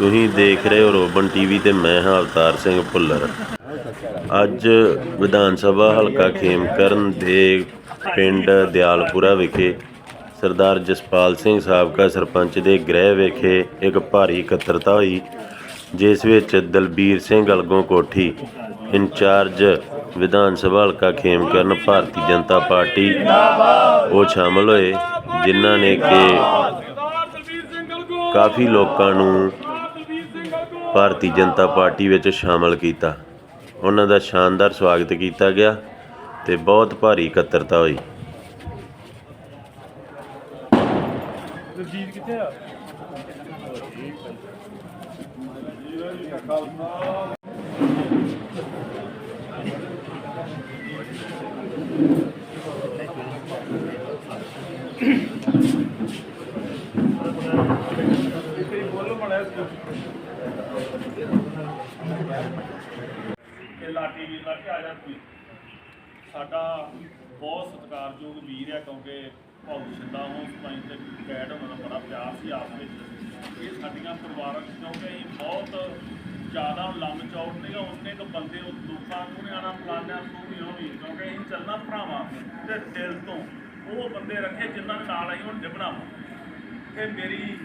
ਤੁਸੀਂ ਦੇਖ ਰਹੇ ਹੋ ਰੋਬਨ ਟੀਵੀ ਤੇ ਮੈਂ ਹਾਂ ਅਵਤਾਰ ਸਿੰਘ ਭੁੱਲਰ। ਅੱਜ ਵਿਧਾਨ ਸਭਾ ਹਲਕਾ ਖੇਮਕਰਨ ਦੇ ਪਿੰਡ ਦਿਆਲਪੁਰਾ ਵਿਖੇ ਸਰਦਾਰ ਜਸਪਾਲ ਸਿੰਘ ਸਾਬਕਾ ਸਰਪੰਚ ਦੇ ਗ੍ਰਹਿ ਵਿਖੇ ਇੱਕ ਭਾਰੀ ਇਕੱਤਰਤਾ ਹੋਈ ਜਿਸ ਵਿੱਚ ਦਲਬੀਰ ਸਿੰਘ ਅਲਗੋਂ ਕੋਠੀ ਇੰਚਾਰਜ ਵਿਧਾਨ ਸਭਾ ਹਲਕਾ ਖੇਮਕਰਨ ਭਾਰਤੀ ਜਨਤਾ ਪਾਰਟੀ ਉਹ ਸ਼ਾਮਲ ਹੋਏ ਜਿਨ੍ਹਾਂ ਨੇ ਕਿ ਕਾਫੀ ਲੋਕਾਂ ਨੂੰ ਭਾਰਤੀ ਜਨਤਾ ਪਾਰਟੀ ਵਿੱਚ ਸ਼ਾਮਲ ਕੀਤਾ। ਉਹਨਾਂ ਦਾ ਸ਼ਾਨਦਾਰ ਸਵਾਗਤ ਕੀਤਾ ਗਿਆ ਤੇ ਬਹੁਤ ਭਾਰੀ ਇਕੱਤਰਤਾ ਹੋਈ। ਦਲਜੀਤ ਕਿੱਥੇ ਆ? ਬੋਲੋ ਮੜਾ ਇਹ ਲਾਟੀ ਵੀ ਲਾ ਕੇ ਆ ਜਾ ਤੂੰ ਸਾਡਾ ਬਹੁਤ ਸਤਿਕਾਰਯੋਗ ਵੀਰ ਹੈ ਕਿਉਂਕਿ ਭਾਉ ਸਿੰਦਾ ਹੋਂ ਸਪਾਈਨ ਤੇ ਕੈਟ ਉਹਨਾਂ ਦਾ ਬੜਾ ਪਿਆਰ ਸੀ ਆਪ ਵਿੱਚ। ਇਹ ਸਾਡੀਆਂ ਪਰਿਵਾਰਕ ਕਿਉਂਕਿ ਅਸੀਂ ਬਹੁਤ ਜ਼ਿਆਦਾ ਲੰਮ ਚੌੜ ਨਹੀਂ ਉਹਨੇ ਕੁ ਬੰਦੇ ਉਹ ਲੋਕਾਂ ਨੂੰ ਨਹੀਂ ਆਣਾ ਫਲਾਣਿਆਂ ਨੂੰ ਵੀ ਹੋਣੀ ਕਿਉਂਕਿ ਅਸੀਂ ਚੱਲਣਾ ਭਰਾਵਾਂ ਤੇ ਦਿਲ ਤੋਂ। ਉਹ ਬੰਦੇ ਰੱਖੇ ਜਿਨ੍ਹਾਂ ਨਾਲ ਅਸੀਂ ਹੁਣ ਨਿਭਣਾ। ਤੇ ਮੇਰੀ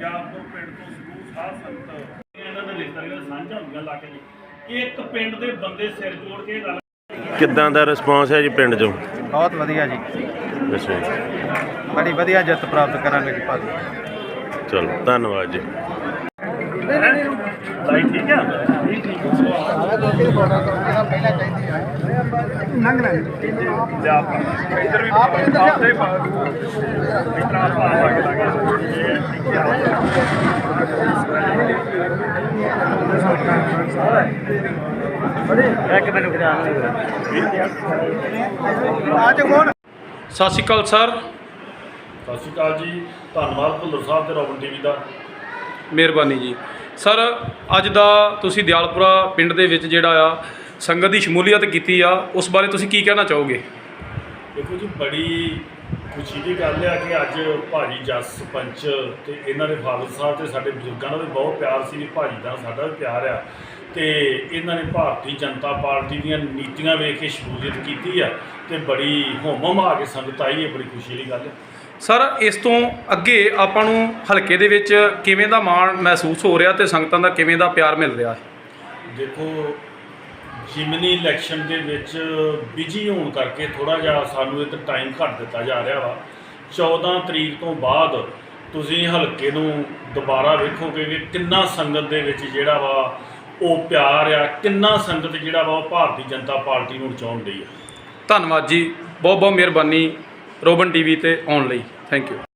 ਜਾਪੁਰ ਪਿੰਡ ਤੋਂ ਸਕੂਲ ਸਾਧ ਸੰਗਤ। ਇਹਨਾਂ ਦੇ ਰਿਸ਼ਤੇਦਾਰਾਂ ਦਾ ਸਾਂਝਾ ਹੁੰਦੀਆਂ ਲਾ ਕੇ ਇੱਕ ਪਿੰਡ ਦੇ ਬੰਦੇ ਸਿਰ ਜੋੜ ਕੇ ਇਹ ਗੱਲ ਕਿੱਦਾਂ ਦਾ ਰਿਸਪਾਂਸ ਹੈ ਜੀ ਪਿੰਡ 'ਚੋਂ? ਬਹੁਤ ਵਧੀਆ ਜੀ। ਅੱਛਾ ਜੀ। ਬੜੀ ਵਧੀਆ ਜਿੱਤ ਪ੍ਰਾਪਤ ਕਰਾਂਗੇ ਜੀ ਭਾਜੀ। ਚਲੋ ਧੰਨਵਾਦ ਜੀ। ਲਾਈ ਠੀਕ ਆ ਤੇ ਆਪਾਂ ਇੱਧਰ ਵੀ ਆਪਦੇ ਪਾ ਇੱਧਰ ਆਪਾਂ ਆ ਕੇ ਲਾਗੇ ਇੱਕ ਮੈਨੂੰ ਗਿਆਨ ਅੱਜ ਕੋਣ ਸਤਿ ਸ਼੍ਰੀ ਅਕਾਲ ਸਰ। ਸਤਿ ਸ਼੍ਰੀ ਅਕਾਲ ਜੀ ਧੰਨਵਾਦ ਭੁੱਲਰ ਸਾਹਿਬ ਤੇ ਰੋਬਨ ਟੀਵੀ ਦਾ। ਮਿਹਰਬਾਨੀ ਜੀ। ਸਰ, ਅੱਜ ਦਾ ਤੁਸੀਂ ਦਿਆਲਪੁਰਾ ਪਿੰਡ ਦੇ ਵਿੱਚ ਜਿਹੜਾ ਆ, ਸੰਗਤ ਦੀ ਸ਼ਮੂਲੀਅਤ ਕੀਤੀ ਆ, ਉਸ ਬਾਰੇ ਤੁਸੀਂ ਕੀ ਕਹਿਣਾ ਚਾਹੋਗੇ? ਦੇਖੋ ਜੀ, ਬੜੀ ਖੁਸ਼ੀ ਦੀ ਗੱਲ ਆ ਕਿ ਅੱਜ ਭਾਜੀ ਜਸ ਸਰਪੰਚ ਤੇ ਇਹਨਾਂ ਦੇ ਫਾਦਰ ਸਾਹਿਬ ਤੇ ਸਾਡੇ ਬਜ਼ੁਰਗਾਂ ਦਾ ਵੀ ਬਹੁਤ ਪਿਆਰ ਸੀ ਵੀ ਭਾਜੀ ਦਾ ਸਾਡਾ ਵੀ ਪਿਆਰ ਆ। ਤੇ ਇਹਨਾਂ ਨੇ ਭਾਰਤੀ ਜਨਤਾ ਪਾਰਟੀ ਦੀਆਂ ਨੀਤੀਆਂ ਵੇਖ ਕੇ ਸ਼ਮੂਲੀਅਤ ਕੀਤੀ ਆ ਤੇ ਬੜੀ ਹੋਮ ਆ ਕੇ ਸੰਗਤ ਆਈ ਹੈ ਬੜੀ ਖੁਸ਼ੀ ਦੀ ਗੱਲ ਹੈ ਸਰ ਇਸ ਤੋਂ ਅੱਗੇ ਆਪਾਂ ਨੂੰ ਹਲਕੇ ਦੇ ਵਿੱਚ ਕਿਵੇਂ ਦਾ ਮਾਣ ਮਹਿਸੂਸ ਹੋ ਰਿਹਾ ਤੇ ਸੰਗਤਾਂ ਦਾ ਕਿਵੇਂ ਦਾ ਪਿਆਰ ਮਿਲ ਰਿਹਾ? ਹੈ ਦੇਖੋ ਜਿਮਨੀ ਇਲੈਕਸ਼ਨ ਦੇ ਵਿੱਚ ਬਿਜ਼ੀ ਹੋਣ ਕਰਕੇ ਥੋੜਾ ਜਿਹਾ ਸਾਨੂੰ ਇਹ ਟਾਈਮ ਘੱਟ ਦਿੱਤਾ ਜਾ ਰਿਹਾ ਵਾ। 14 ਤਰੀਕ ਤੋਂ ਬਾਅਦ ਤੁਸੀਂ ਹਲਕੇ ਨੂੰ ਦੁਬਾਰਾ ਵੇਖੋਗੇ ਕਿ ਕਿੰਨਾ ਸੰਗਤ ਦੇ ਵਿੱਚ ਜਿਹੜਾ ਵਾ ਉਹ ਪਿਆਰ ਆ ਕਿੰਨਾ ਸੰਗਤ ਜਿਹੜਾ ਵਾ ਉਹ ਭਾਰਤੀ ਜਨਤਾ ਪਾਰਟੀ ਨੂੰ ਚਾਹੁਣ ਲਈ ਆ। ਧੰਨਵਾਦ ਜੀ ਬਹੁਤ ਬਹੁਤ ਮਿਹਰਬਾਨੀ। ਰੋਬਨ ਟੀਵੀ ਤੇ ਆਉਣ ਲਈ। Thank you